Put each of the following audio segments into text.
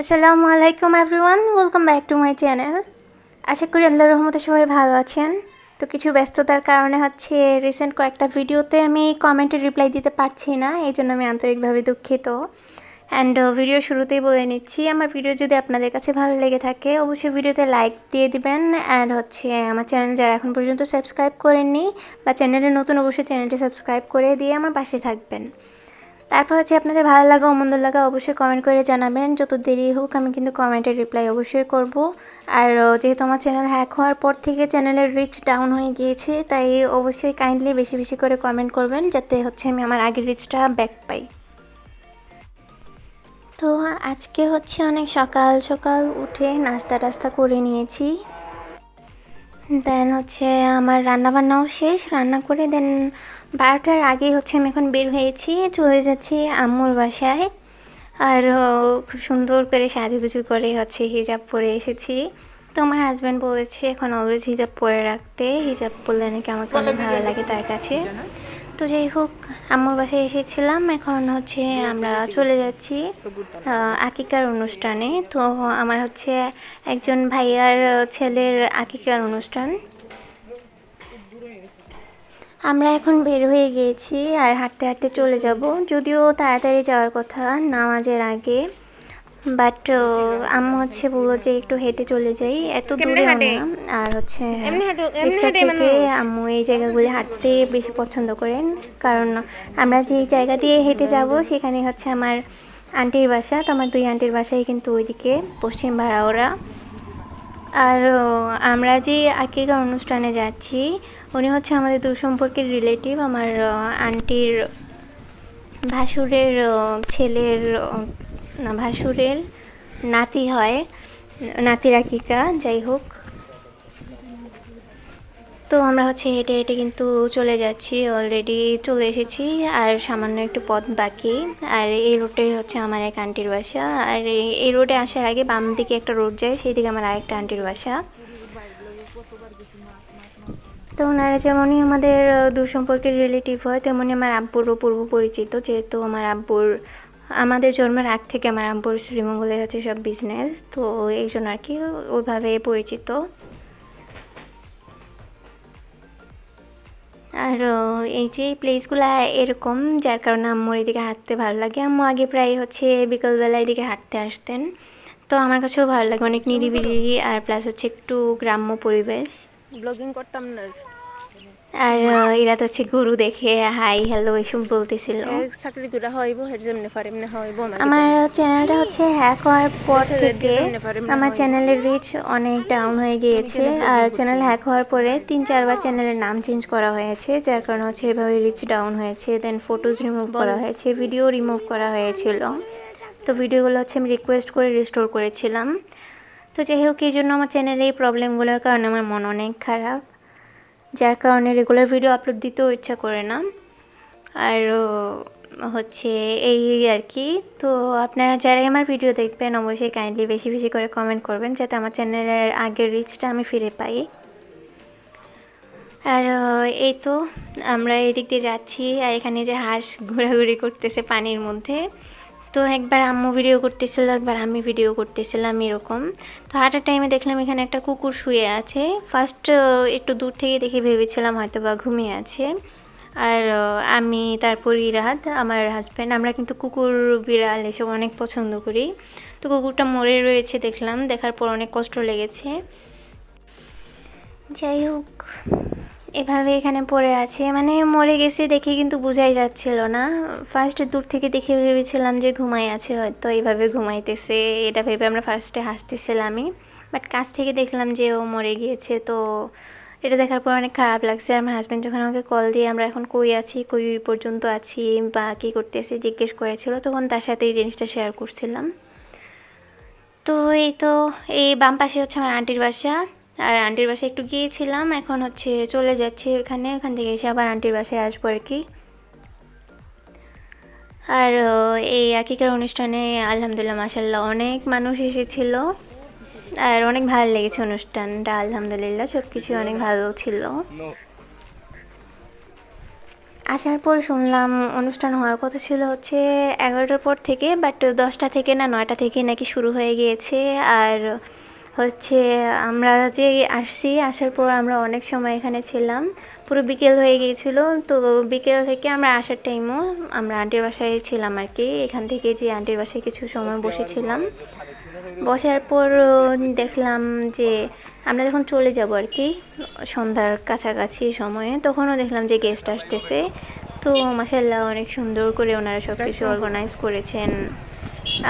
আসসালামু আলাইকুম everyone welcome back to my channel আশা করি আল্লাহ রহমতে সবাই ভালো আছেন। তো কিছু ব্যস্ততার কারণে হচ্ছে রিসেন্ট কয়েকটা ভিডিওতে আমি কমেন্টে রিপ্লাই দিতে পারছি না, এই জন্য আমি আন্তরিকভাবে দুঃখিত। অ্যান্ড ভিডিও শুরুতেই বলে নিচ্ছি, আমার ভিডিও যদি আপনাদের কাছে ভালো লেগে থাকে, অবশ্যই ভিডিওতে লাইক দিয়ে দিবেন। অ্যান্ড হচ্ছে আমার চ্যানেল যারা এখন পর্যন্ত সাবস্ক্রাইব করেননি বা চ্যানেলে নতুন, অবশ্যই চ্যানেলটি সাবস্ক্রাইব করে দিয়ে আমার পাশে থাকবেন। তারপর হচ্ছে আপনাদের ভালো লাগা ও মন্দ লাগা অবশ্যই কমেন্ট করে জানাবেন। যত দেরি হোক, আমি কিন্তু কমেন্টের রিপ্লাই অবশ্যই করব। আর যেহেতু আমার চ্যানেল হ্যাক হওয়ার পর থেকে চ্যানেলের রিচ ডাউন হয়ে গিয়েছে, তাই অবশ্যই কাইন্ডলি বেশি বেশি করে কমেন্ট করবেন, যাতে হচ্ছে আমি আমার আগের রিচটা ব্যাক পাই। তো, আজকে হচ্ছে অনেক সকাল সকাল উঠে নাস্তা টাস্তা করে নিয়েছি। দেন হচ্ছে আমার রান্নাবান্নাও শেষ। রান্না করে দেন বারোটার আগেই হচ্ছে আমি এখন বের হয়েছি চলে যাচ্ছি আম্মুর বাসায়। আর খুব সুন্দর করে সাজুগুজু করে হচ্ছে হিজাব পরে এসেছি। তো আমার হাজব্যান্ড বলেছে এখন অলওয়েজ হিজাব পরে রাখতে হিজাব পরলে নাকি আমাকে অনেক ভালো লাগে তার কাছে। তো যাই হোক আম্মুর বাসায় এসেছিলাম এখন হচ্ছে আমরা চলে যাচ্ছি আকিকার অনুষ্ঠানে। তো আমার হচ্ছে একজন ভাইয়ার ছেলের আকিকার অনুষ্ঠান। আমরা এখন বের হয়ে গিয়েছি আর হাঁটতে হাঁটতে চলে যাব। যদিও তাড়াতাড়ি যাওয়ার কথা নামাজের আগে। বাট আম্মু হচ্ছে বলল যে একটু হেঁটে চলে যাই। এত দূরে না। আর হচ্ছে রিক্সা থেকে আম্মু এই জায়গাগুলি হাঁটতে বেশি পছন্দ করেন। কারণ আমরা যে জায়গা দিয়ে হেঁটে যাব সেখানে হচ্ছে আমার আন্টির বাসা। তো আমার দুই আন্টির বাসাই কিন্তু ওইদিকে পশ্চিম ভাড়াওরা। আর আমরা যে আকিকা অনুষ্ঠানে যাচ্ছি উনি হচ্ছে আমাদের দূর সম্পর্কের রিলেটিভ আমার আন্টির ভাসুরের ছেলের না, ভাসুরের নাতি হয়, নাতির আকিকা, যাই হোক। তো আমরা হচ্ছে হেঁটে হেঁটে কিন্তু চলে যাচ্ছি অলরেডি চলে এসেছি, আর সামান্য একটু পথ বাকি। আর এই রোডটাই হচ্ছে আমার এক আন্টির বাসা। আর এই রোডে আসার আগে বাম দিকে একটা রোড যায় সেই দিকে আমার আরেকটা আন্টির বাসা। তো ওনারা যেমনই আমাদের দূর সম্পর্কের রিলেটিভ হয় তেমনই আমার আব্বুরও পূর্ব পরিচিত যেহেতু আমার আব্বুর আমাদের জন্মের আগ থেকে আমার আব্বুর শ্রীমঙ্গলে হচ্ছে সব বিজনেস তো এই জন্য আর কি ওইভাবে পরিচিত। আর এই যে প্লেসগুলো এরকম যার কারণে আম্মুর এদিকে হাঁটতে ভালো লাগে। আম্মু আগে প্রায় হচ্ছে বিকেলবেলা এদিকে হাঁটতে আসতেন তো আমার কাছেও ভালো লাগে অনেক নিরিবিলি আর প্লাস হচ্ছে একটু গ্রাম্য পরিবেশ। ব্লগিং করতাম না। আর এরা তো হচ্ছে গরু দেখে হাই হ্যালো এসব বলতেছিল। চাকরি করে হইব হের যেমনে পারে এমনি হইব আমার চ্যানেলটা হচ্ছে হ্যাক হওয়ার পর থেকে আমার চ্যানেলের রিচ অনেক ডাউন হয়ে গিয়েছে। আর চ্যানেল হ্যাক হওয়ার পরে তিন চারবার চ্যানেলের নাম চেঞ্জ করা হয়েছে যার কারণে হচ্ছে এভাবে রিচ ডাউন হয়েছে। দেন ফটোজ রিমুভ করা হয়েছে ভিডিও রিমুভ করা হয়েছিল। তো ভিডিওগুলো হচ্ছে আমি রিকোয়েস্ট করে রিস্টোর করেছিলাম। তো যাই হোক এই জন্য আমার চ্যানেলে এই প্রবলেমগুলোর কারণে আমার মন অনেক খারাপ। যার কারণে রেগুলার ভিডিও আপলোড দিতেও ইচ্ছা করে না। আর হচ্ছে এই আর কি তো আপনারা যারাই আমার ভিডিও দেখবেন, অবশ্যই কাইন্ডলি বেশি বেশি করে কমেন্ট করবেন, যাতে আমার চ্যানেলের আগের রিচটা আমি ফিরে পাই। আর এই তো, আমরা এদিক দিয়ে যাচ্ছি। আর এখানে যে হাঁস ঘোরাঘুরি করতেছে পানির মধ্যে। তো একবার আম্মু ভিডিও করতেছিল, একবার আমি ভিডিও করতেছিলাম এরকম। তো হাঁটার টাইমে দেখলাম এখানে একটা কুকুর শুয়ে আছে। ফার্স্ট একটু দূর থেকে দেখে ভেবেছিলাম হয়তো বা ঘুমিয়ে আছে। আর আমি, তারপর ইরাদ আমার হাজব্যান্ড আমরা কিন্তু কুকুর বিড়াল এসব অনেক পছন্দ করি। তো কুকুরটা মরে রয়েছে দেখলাম, দেখার পর অনেক কষ্ট লেগেছে। যাই হোক। এভাবে এখানে পড়ে আছে। মানে মরে গেছে দেখে কিন্তু বোঝাই যাচ্ছিল না। ফার্স্ট দূর থেকে দেখে ভেবেছিলাম যে ঘুমাই আছে, হয়তো এইভাবে ঘুমাইতেছে। এটা ভেবে আমরা ফার্স্টে হাসতেছিলামই। বাট কাছ থেকে দেখলাম যে ও মরে গিয়েছে, তো এটা দেখার পর অনেক খারাপ লাগছে। আমার হাজব্যান্ড যখন আমাকে কল দিয়ে আমরা এখন কই আছি, কই পর্যন্ত আছি, বা কী করতেছি, জিজ্ঞেস করেছিল, তখন তার সাথে এই জিনিসটা শেয়ার করছিলাম। তো এই তো, এই বাম পাশে হচ্ছে আমার আন্টির বাসা। আর আন্টির বাসায় একটু গিয়েছিলাম, এখন হচ্ছে চলে যাচ্ছি ওখানে, ওখান থেকে এসে আবার আন্টির বাসায় আসব আর কি। আর এই আকিকার অনুষ্ঠানে আলহামদুলিল্লাহ মাসাল্লাহ অনেক মানুষ এসেছিল। আর অনেক ভালো লেগেছে অনুষ্ঠানটা, আলহামদুলিল্লাহ সব কিছু অনেক ভালো ছিল। আসার পর শুনলাম অনুষ্ঠান হওয়ার কথা ছিল হচ্ছে এগারোটার পর থেকে বাট দশটা থেকে না, নয়টা থেকে নাকি শুরু হয়ে গিয়েছে। আর হচ্ছে আমরা যে আসছি আসার পর আমরা অনেক সময় এখানে ছিলাম। পুরো বিকেল হয়ে গিয়েছিল তো বিকেল থেকে আমরা আসার টাইমও আমরা আন্টির বাসায় ছিলাম আর কি। এখান থেকে যে আন্টির বাসায় কিছু সময় বসেছিলাম। বসার পর দেখলাম যে আমরা যখন চলে যাব আর কি সন্ধ্যার কাছাকাছি সময়ে তখনও দেখলাম যে গেস্ট আসতেছে। তো মাসাল্লাহ অনেক সুন্দর করে ওনারা সব কিছু অর্গানাইজ করেছেন।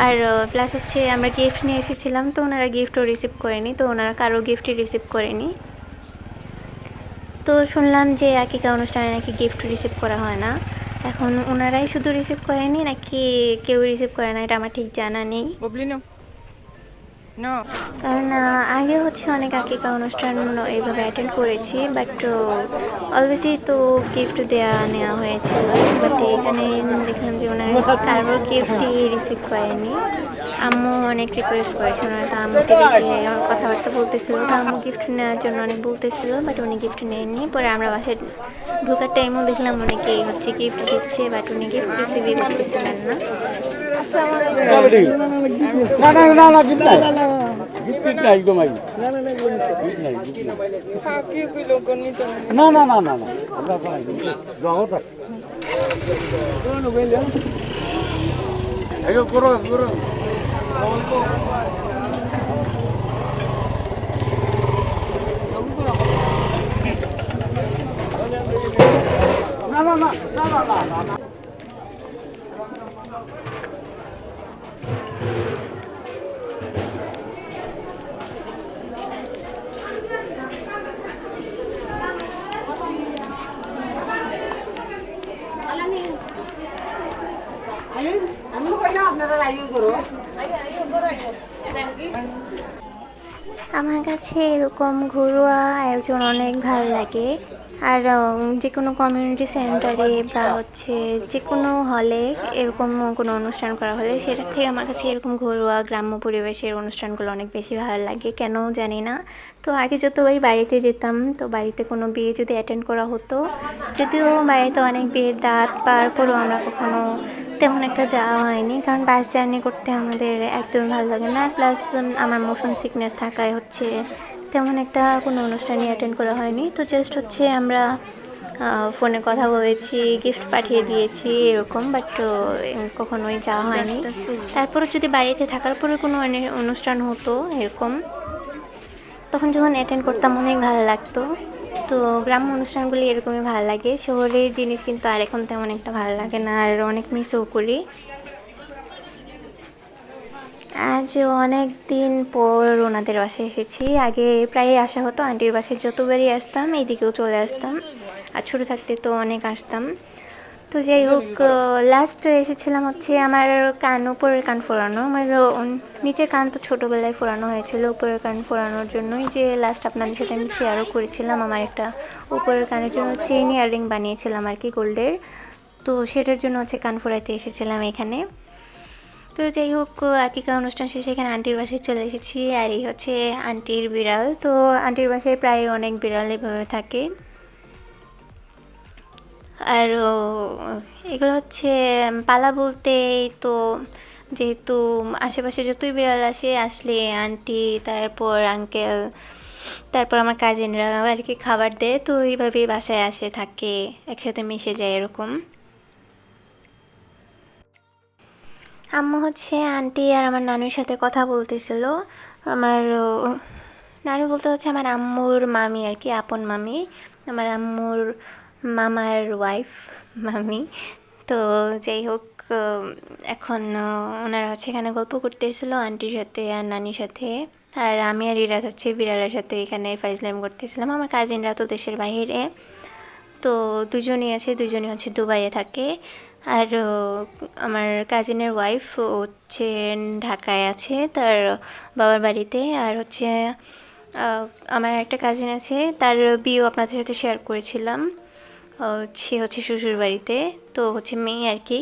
আর প্লাস হচ্ছে আমরা গিফট নিয়ে এসেছিলাম, তো ওনারা গিফটও রিসিভ করেনি, তো ওনারা কারও গিফটই রিসিভ করেনি। তো শুনলাম যে আকিকা অনুষ্ঠানে নাকি গিফট রিসিভ করা হয় না। এখন ওনারাই শুধু রিসিভ করেনি নাকি কেউ রিসিভ করে না, এটা আমার ঠিক জানা নেই. কারণ আগে হচ্ছে অনেক আকিকা অনুষ্ঠান এইভাবে অ্যাটেন্ড করেছি বাট অলওয়েজই তো গিফট দেওয়া নেওয়া হয়েছিল বাট এখানে দেখলাম যে ওনারা কারোর গিফটই রিসিভ করেনি আম্মু অনেক রিকোয়েস্ট করেছে, ওনারা তো আম্মুকে দেখে কথাবার্তা বলতেছিল। তো আম্মু গিফট নেওয়ার জন্য অনেক বলতেছিল বাট উনি গিফট নেননি পরে আমরা বাসায় ঢোকার টাইমও দেখলাম অনেকেই হচ্ছে গিফট দিচ্ছে বাট উনি গিফট রিসিভই করতেছিলেন না। না না না না গিফট নাই গিফট নাই একদম আই গিফট নাই গিফট নাই. না না না না না আমরা পাই না না না না না না না আমার কাছে এরকম ঘরোয়া আয়োজন অনেক ভালো লাগে। আর যে কোনো কমিউনিটি সেন্টারে বা হচ্ছে যে কোনো হলে এরকম কোনো অনুষ্ঠান করা হলে সেটার থেকে আমার কাছে এরকম ঘরোয়া গ্রাম্য পরিবেশের অনুষ্ঠানগুলো অনেক বেশি ভালো লাগে। কেন জানি না। তো আগে যত ওই বাড়িতে যেতাম, তো বাড়িতে কোনো বিয়ে যদি অ্যাটেন্ড করা হতো, যদিও বাড়িতে অনেক বিয়ের দাঁত পার করেও আমরা কখনো তেমন একটা যাওয়া হয়নি, কারণ বাস জার্নি করতে আমাদের একদম ভালো লাগে না। প্লাস আমার মোশন সিকনেস থাকায় হচ্ছে তেমন একটা কোনো অনুষ্ঠানই অ্যাটেন্ড করা হয়নি। তো জাস্ট হচ্ছে আমরা ফোনে কথা বলেছি গিফট পাঠিয়ে দিয়েছি এরকম বাট কখনোই যাওয়া হয়নি। তারপরে যদি বাড়িতে থাকার পরে কোনো অনে- অনুষ্ঠান হতো এরকম তখন যখন অ্যাটেন্ড করতাম অনেক ভালো লাগতো। তো গ্রাম অনুষ্ঠানগুলি এরকমই ভালো লাগে। শহরের জিনিস কিন্তু আর এখন তেমন একটা ভালো লাগে না আর অনেক মিসও করি। আজ অনেক দিন পর ওনাদের বাসায় এসেছি। আগে প্রায় আসা হতো আন্টির বাসায় যতবারই আসতাম এইদিকেও চলে আসতাম। আর ছোটো থাকতে তো অনেক আসতাম। তো যাই হোক লাস্ট এসেছিলাম হচ্ছে আমার কান উপরের কান ফোরানো আমার নিচের কান তো ছোটোবেলায় ফোরানো হয়েছিল উপরের কান ফোরানোর জন্যই যে লাস্ট আপনাদের সাথে আমি শেয়ারও করেছিলাম। আমার একটা উপরের কানের জন্য চেইন ইয়াররিং বানিয়েছিলাম আর কি গোল্ডের তো সেটার জন্য হচ্ছে কান ফোরাইতে এসেছিলাম এখানে। তো যাই হোক, আকিকা অনুষ্ঠান শেষে এখানে আন্টির বাসায় চলে এসেছি। আর এই হচ্ছে আন্টির বিড়াল। তো আন্টির বাসায় প্রায় অনেক বিড়াল এভাবে থাকে। আর এগুলো হচ্ছে পালা বলতে তো যেহেতু আশেপাশে যতই বিড়াল আসে, আসলে আন্টি, তারপর আঙ্কেল, তারপর আমার কাজিনরা আর কি খাবার দেয়। তো এইভাবেই বাসায় আসে, থাকে, একসাথে মিশে যায় এরকম। আম্মু হচ্ছে আন্টি আর আমার নানুর সাথে কথা বলতেছিল। আমার নানু বলতে হচ্ছে আমার আম্মুর মামি আর কি, আপন মামি। আমার আম্মুর মামার ওয়াইফ মামি। তো যাই হোক এখন ওনারা হচ্ছে এখানে গল্প করতে এসেছিল আন্টির সাথে আর নানির সাথে। আর আমি আর ইরাত হচ্ছে বিড়ালের সাথে এখানে ফাইজলাম করতেছিলাম। আমার কাজিনরা তো দেশের বাইরে। তো দুজনই আছে, দুজনই হচ্ছে দুবাইয়ে থাকে। আর আমার কাজিনের ওয়াইফ হচ্ছে ঢাকায় আছে, তার বাবার বাড়িতে। আর হচ্ছে আমার একটা কাজিন আছে, তার বিয়েও আপনাদের সাথে শেয়ার করেছিলাম। সে হচ্ছে শ্বশুর বাড়িতে, তো হচ্ছে মেয়ে আর কি।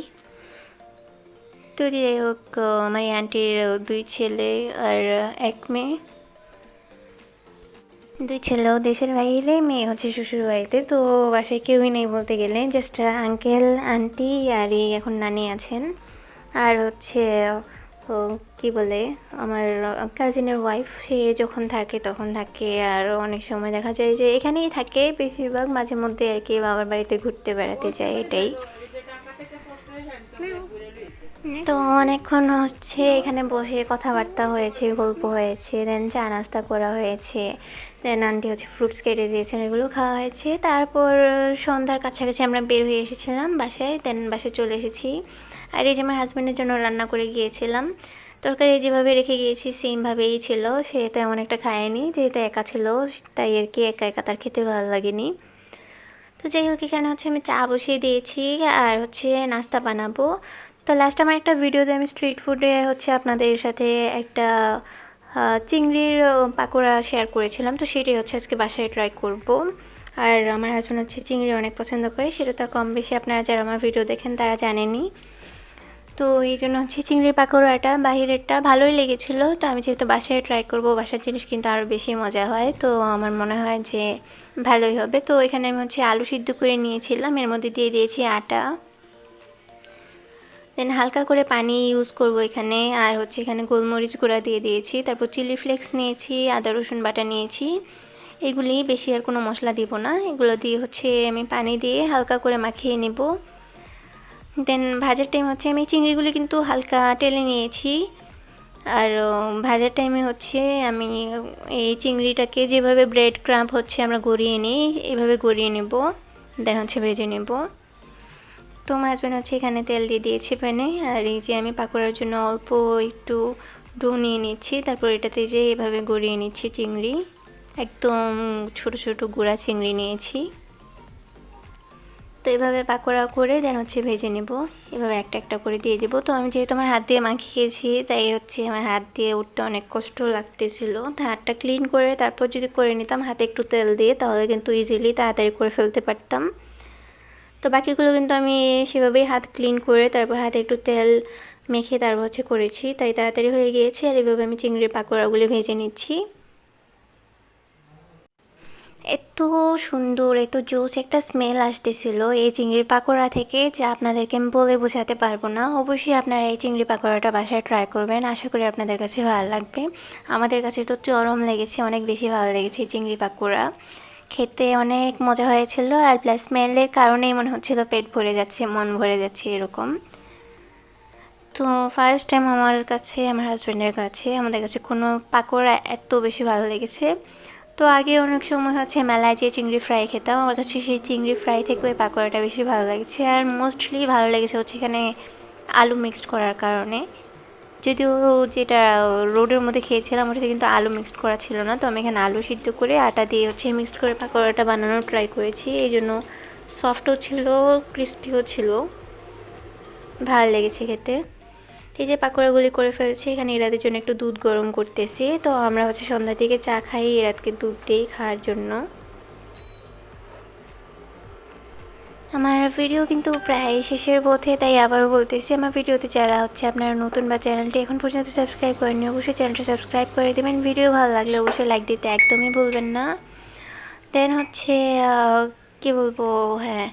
তো যাই হোক আমার আন্টির দুই ছেলে আর এক মেয়ে। দুই ছেলেও দেশের বাইরে, মেয়ে হচ্ছে শ্বশুর বাড়িতে, তো বাসায় কেউই নেই বলতে গেলে। জাস্ট আঙ্কেল আন্টি আর এখন নানি আছেন। আর হচ্ছে কি বলে, আমার কাজিনের ওয়াইফ সে যখন থাকে তখন থাকে। আর অনেক সময় দেখা যায় যে এখানেই থাকে, বেশিরভাগ মাঝে মধ্যে আর কি বাবার বাড়িতে ঘুরতে বেড়াতে যায়, এটাই। তো অনেকক্ষণ হচ্ছে এখানে বসে কথাবার্তা হয়েছে, গল্প হয়েছে দেন চা নাস্তা করা হয়েছে দেন আন্টি হচ্ছে ফ্রুটস কেটে দিয়েছেন, এগুলো খাওয়া হয়েছে। তারপর সন্ধ্যার কাছাকাছি আমরা বের হয়ে এসেছিলাম বাসায় দেন বাসায় চলে এসেছি। আর এই যে আমার হাজব্যান্ডের জন্য রান্না করে গিয়েছিলাম। তরকারি যেভাবে রেখে গিয়েছি সেমভাবেই ছিল, সে তেমন একটা খায়নি, যেহেতু একা ছিল, তাই আর কি একা একা তার খেতে ভালো লাগেনি। তো যাই হোক, এখানে হচ্ছে আমি চা বসিয়ে দিয়েছি, আর হচ্ছে নাস্তা বানাবো। তো লাস্ট আমার একটা ভিডিওতে আমি স্ট্রিট ফুডে হচ্ছে আপনাদের সাথে একটা চিংড়ির পাকোড়া শেয়ার করেছিলাম। তো সেটাই হচ্ছে আজকে বাসায় ট্রাই করব। আর আমার হাজব্যান্ড হচ্ছে চিংড়ি অনেক পছন্দ করে, সেটা তো কম বেশি আপনারা যারা আমার ভিডিও দেখেন তারা জানেনই। তো এই জন্য হচ্ছে চিংড়ির পাকোড়াটা, বাহিরেরটা ভালোই লেগেছিলো। তো আমি যেহেতু বাসায় ট্রাই করব, বাসার জিনিস কিন্তু আরও বেশি মজা হয়। তো আমার মনে হয় যে ভালোই হবে। তো এখানে আমি হচ্ছে আলু সিদ্ধ করে নিয়েছিলাম। এর মধ্যে দিয়ে দিয়েছি আটা। দেন হালকা করে পানি ইউজ করব এখানে। আর হচ্ছে এখানে গোলমরিচ গুঁড়া দিয়ে দিয়েছি। তারপর চিলি ফ্লেক্স নিয়েছি, আদা, রসুন বাটা নিয়েছি। এগুলি বেশি আর কোনো মশলা দিব না। এগুলো দিয়ে হচ্ছে আমি পানি দিয়ে হালকা করে মাখিয়ে নেব। দেন ভাজার টাইম হচ্ছে আমি চিংড়িগুলি কিন্তু হালকা টেলে নিয়েছি। আর ভাজার টাইমে হচ্ছে আমি এই চিংড়িটাকে যেভাবে ব্রেড ক্রাম্প হচ্ছে আমরা গড়িয়ে নিই, এভাবে গড়িয়ে নেব। দেন হচ্ছে ভেজে নেব। তো আমার হাজব্যান্ড হচ্ছে এখানে তেল দিয়ে দিয়েছে প্যানে আর এই যে আমি পাকোড়ার জন্য অল্প একটু ডো নিয়ে নিচ্ছি, তারপর এটাতে যে এভাবে গড়িয়ে নিচ্ছি চিংড়ি, একদম ছোট ছোট গুঁড়া চিংড়ি নিয়েছি। তো এভাবে পাকোড়া করে দেন হচ্ছে ভেজে নেব। এভাবে একটা একটা করে দিয়ে দেবো। তো আমি যেহেতু আমার হাত দিয়ে মাখিয়েছি, তাই হচ্ছে আমার হাত দিয়ে উঠতে অনেক কষ্ট লাগতেছিল। তো হাতটা ক্লিন করে তারপর যদি করে নিতাম, হাতে একটু তেল দিয়ে, তাহলে কিন্তু ইজিলি তাড়াতাড়ি করে ফেলতে পারতাম। তো বাকিগুলো কিন্তু আমি সেভাবেই হাত ক্লিন করে তারপর হাতে একটু তেল মেখে তারপর হচ্ছে করেছি। তাই তাড়াতাড়ি হয়ে গিয়েছে আর এভাবে আমি চিংড়ির পাকোড়াগুলো ভেজে নিচ্ছি। এত সুন্দর, এত জোস, একটা স্মেল আসতেছিল এই চিংড়ির পাকোড়া থেকে যা আপনাদেরকে আমি বলে বোঝাতে পারব না। অবশ্যই আপনারা এই চিংড়ি পাকোড়াটা বাসায় ট্রাই করবেন। আশা করি আপনাদের কাছে ভালো লাগবে। আমাদের কাছে তো চরম লেগেছে, অনেক বেশি ভালো লেগেছে এই চিংড়ি পাকোড়া। খেতে অনেক মজা হয়েছিল আর প্লাস স্মেলের কারণেই মনে হচ্ছিল পেট ভরে যাচ্ছে, মন ভরে যাচ্ছে এরকম। তো ফার্স্ট টাইম আমার কাছে, আমার হাজব্যান্ডের কাছে, আমাদের কাছে কোনো পাকোড়া এত বেশি ভালো লেগেছে। তো আগে অনেক সময় হচ্ছে মেলায় যে চিংড়ি ফ্রাই খেতাম, আমার কাছে সেই চিংড়ি ফ্রাই থেকে ওই পাকোড়াটা বেশি ভালো লাগছে। আর মোস্টলি ভালো লেগেছে হচ্ছে এখানে আলু মিক্সড করার কারণে। যদিও যেটা রোডের মধ্যে খেয়েছিলাম, ওটাতে কিন্তু আলু মিক্সড করা ছিল না। তো আমি এখানে আলু সিদ্ধ করে আটা দিয়ে হচ্ছে মিক্সড করে পাকোড়াটা বানানোর ট্রাই করেছি। এই জন্য সফটও ছিল ক্রিস্পিও ছিল। ভালো লেগেছে খেতে। এই যে পাকোড়াগুলি করে ফেলছি, এখানে এরাদের জন্য একটু দুধ গরম করতেছি। তো আমরা হচ্ছে সন্ধ্যার দিকে চা খাই এরাতকে দুধ দিই খাওয়ার জন্য। আমার ভিডিও কিন্তু প্রায় শেষের পথে, তাই আবারও বলতেছি, আমার ভিডিওতে যারা হচ্ছে আপনারা নতুন বা চ্যানেলটি এখন পর্যন্ত সাবস্ক্রাইব করেননি, অবশ্যই চ্যানেলটা সাবস্ক্রাইব করে দেবেন। ভিডিও ভালো লাগলে অবশ্যই লাইক দিতে একদমই ভুলবেন না। দেন হচ্ছে কি বলব হ্যাঁ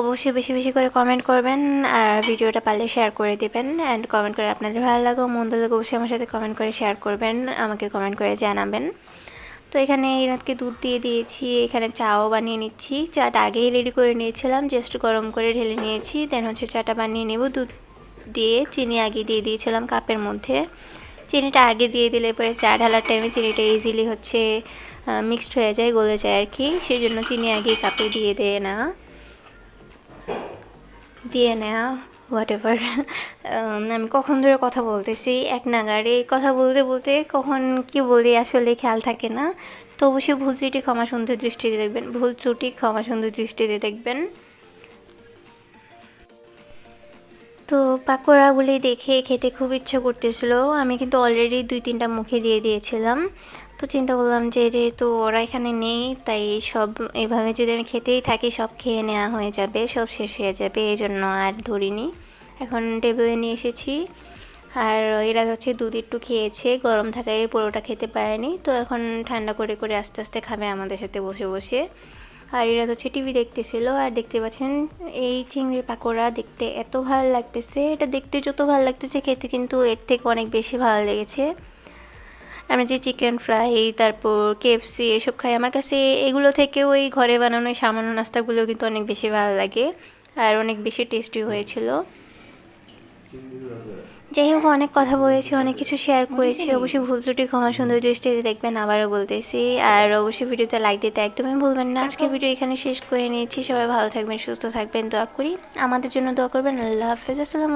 অবশ্যই বেশি বেশি করে কমেন্ট করবেন আর ভিডিওটা পারলে শেয়ার করে দেবেন অ্যান্ড কমেন্ট করে আপনাদের ভালো লাগে মন্দ লাগে অবশ্যই আমার সাথে কমেন্ট করে শেয়ার করবেন, আমাকে কমেন্ট করে জানাবেন। তো এখানে ইরাতকে দুধ দিয়ে দিয়েছি, এখানে চাও বানিয়ে নিচ্ছি। চাটা আগেই রেডি করে নিয়েছিলাম জাস্ট গরম করে ঢেলে নিয়েছি। দেন হচ্ছে চাটা বানিয়ে নেব, দুধ দিয়ে চিনি আগে দিয়ে দিয়েছিলাম কাপের মধ্যে। চিনিটা আগে দিয়ে দিলে পরে চা ঢালার টাইমে চিনিটা ইজিলি হচ্ছে মিক্সড হয়ে যায়, গলে যায় আর কি। সেই জন্য চিনি আগে কাপে দিয়ে দেয় না দিয়ে নেওয়া হোয়াট এভার আমি কখন ধরে কথা বলতেছি, এক নাগারে কথা বলতে বলতে কখন কি বলি আসলে খেয়াল থাকে না। তো অবশ্যই ভুল ত্রুটি ক্ষমা সুন্দর দৃষ্টিতে দেখবেন, ভুল ত্রুটি ক্ষমা সুন্দর দৃষ্টিতে দেখবেন। তো পাকোড়াগুলি দেখে খেতে খুব ইচ্ছে করতেছিল, আমি কিন্তু অলরেডি দুই তিনটা মুখে দিয়ে দিয়েছিলাম। তো চিন্তা করলাম যে যেহেতু ওরা এখানে নেই, তাই সব এভাবে যদি আমি খেতেই থাকি সব খেয়ে নেওয়া হয়ে যাবে, সব শেষ হয়ে যাবে এই জন্য আর ধরিনি। এখন টেবিলে নিয়ে এসেছি। আর এরা হচ্ছে দুধ একটু খেয়েছে, গরম থাকায় পুরোটা খেতে পারেনি। তো এখন ঠান্ডা করে করে আস্তে আস্তে খাবে আমাদের সাথে বসে বসে। আর এরা হচ্ছে টিভি দেখতেছিল, আর দেখতে পাচ্ছেন এই চিংড়ির পাকোড়া দেখতে এত ভালো লাগতেছে। এটা দেখতে যত ভালো লাগতেছে, খেতে কিন্তু এর থেকে অনেক বেশি ভালো লেগেছে। আমরা যে চিকেন ফ্রাই তারপর কেএফসি এসব খাই, আমার কাছে এগুলো থেকে ওই ঘরে বানানো সামান্য নাস্তাগুলো কিন্তু অনেক বেশি ভালো লাগে। আর অনেক বেশি টেস্টি হয়েছিল। যাই হোক অনেক কথা বলেছি অনেক কিছু শেয়ার করেছি। অবশ্যই ভুল ত্রুটি ক্ষমা সুন্দর দৃষ্টিতে দেখবেন আবারও বলতেছি। আর অবশ্যই ভিডিওতে লাইক দিতে একদমই ভুলবেন না। আজকে ভিডিও এখানে শেষ করে নিয়েছি। সবাই ভালো থাকবেন সুস্থ থাকবেন দোয়া করি। আমাদের জন্য দোয়া করবেন। আল্লাহ হাফেজ। আসসালাম